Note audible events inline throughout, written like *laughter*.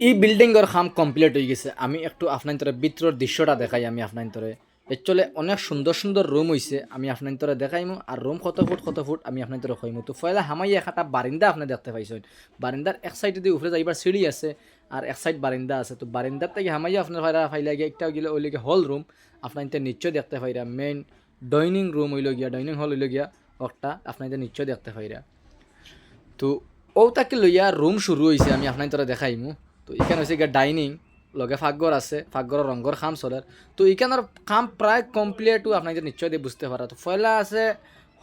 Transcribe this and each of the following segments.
এই বিল্ডিংয়ের কাম কমপ্লিট হয়ে গেছে। আমি একটু আপনার তোরে ভিতরের দৃশ্যটা দেখাই আমি আপনার একচুয়ালি অনেক সুন্দর সুন্দর রুম হয়েছে আমি আপনার দেখাইমু আর রুম কত ফুট কত ফুট আমি আপনার কইমু তো ফয়লা, হামাই একটা বারিন্দা আপনি দেখতে পাইছেন। বারিন্দার এক সাইডে দিয়ে উপরে যাইবার সিঁড়ি আছে আর এক সাইড বারিন্দা আছে। তো বারিন্দার থেকে হামাই আপনার ফাইলা ফাইলা গিয়ে একটা গেলে ওই গিয়ে হল রুম আপনার নিশ্চয় দেখতে পাইরা মেইন ডাইনিং রুম হইল গিয়া ডাইনিং হল হইল গিয়া একটা আপনার নিশ্চয় দেখতে পাইরা তো ও তাকে লইয়া রুম শুরু হয়েছে আমি আপনার দেখাইমু। তো এখানে হয়েছে গিয়া ডাইনিং লগে ফাকঘর আছে ফাকঘরের রঙর খাম চলার তো এখানের কাম প্রায় কমপ্লিটও আপনাদের নিশ্চয় দিয়ে বুঝতে পারা তো পয়লা আছে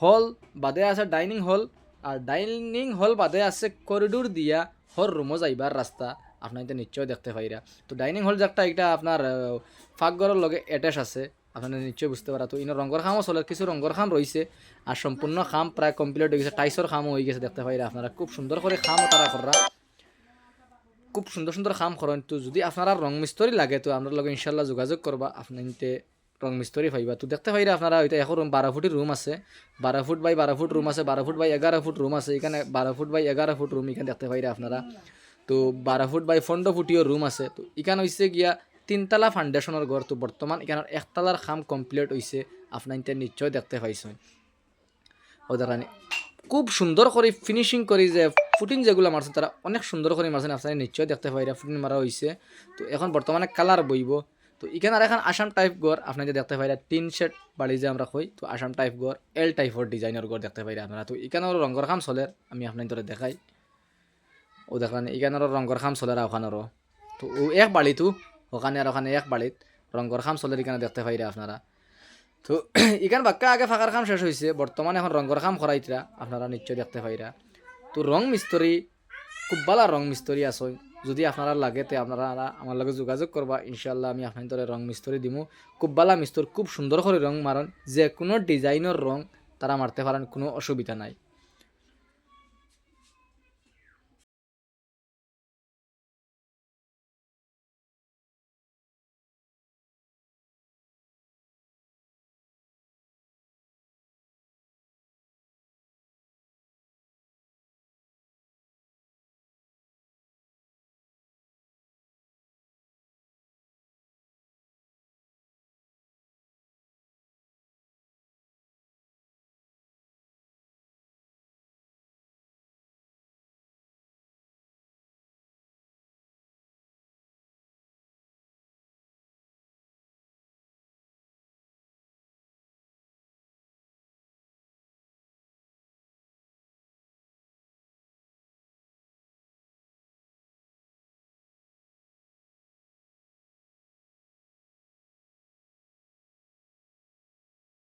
হল বাদে আছে ডাইনিং হল আর ডাইনিং হল বাদে আছে করিডোর দিয়া হর রুমও যাইবার রাস্তা আপনাদের নিশ্চয় দেখতে পাইরা তো ডাইনিং হল যাকটা এটা আপনার ফাকঘরের লগে অ্যাটাচ আছে। আপনারা নিশ্চয় বুঝতে পারা তো ইনো রঙর খামও চলে কিছু রঙর খাম রয়েছে আর সম্পূর্ণ খাম প্রায় কমপ্লিট হয়ে গেছে। টাইসর খামও হয়ে গেছে, দেখতে পাইরা আপনারা খুব সুন্দর করে খামও তারা করা খুব সুন্দর সুন্দর কাম করেন তো যদি আপনারা রং মিস্তরি লাগে, তো আপনার লগে ইনশাল্লাহ যোগাযোগ করবা আপনাতে রং মিস্তরি পাইবা তো দেখতে পাইরা আপনারা ওইটা এখন বারো ফুটের রুম আছে। বারো ফুট বাই বারো ফুট রুম আছে বারো ফুট বাই এগারো ফুট রুম আছে। এখানে বারো ফুট বাই এগারো ফুট রুম এখানে দেখতে পাইরা আপনারা তো বারো ফুট বাই পনেরো ফুটিও রুম আছে। তো এখানে হয়েছে গিয়া তিনতলা ফাউন্ডেশনের ঘর তো বর্তমান এখানে একতলার খাম কমপ্লিট হয়েছে আপনার নিশ্চয় দেখতে পাইছেন ও দেখানি খুব সুন্দর করে ফিনিশিং করি যে ফুটিং যেগুলো মারছে, তারা অনেক সুন্দর করে মারছেন আপনারা নিশ্চয়ই দেখতে পাইরা ফুটিং মারা হয়েছে তো এখন বর্তমানে কালার বইব। তো এখানে আর এখন আসাম টাইপ ঘর, আপনারা দেখতে পাইরা টিন সেট বাড়ি যে আমরা কই, তো আসাম টাইপ ঘর এল টাইপর ডিজাইনের ঘর দেখতে পাইরা আপনারা। তো এখানেও রঙের খাম চলে, আমি আপনার তোরে দেখাই। ও দেখান এখানেরও রঙের খাম চলে আর। ওখানেরও তো ও এক বাড়িতো ওখানে আর ওখানে এক বাড়িত রঙের খাম চলে এখানে দেখতে পাইরা আপনারা। তো *clears throat* এখান বাক্কা আগে ফাঁকার খাম শেষ হয়েছে বর্তমানে এখন রঙের খাম করাইতরা আপনারা নিশ্চয় দেখতে পাইরা। তো রং মিস্ত্রি, খুব ভালো রং মিস্ত্রি আছে যদি আপনারা লাগে তো আপনারা আমার লগে যোগাযোগ করবা ইনশাল্লাহ আমি আপনার রং মিস্ত্রি দিমু। খুব ভালো মিস্ত্রি, খুব সুন্দর করে রং মারন, যে কোনো ডিজাইনের রং তারা মারতে পারেন, কোনো অসুবিধা নাই।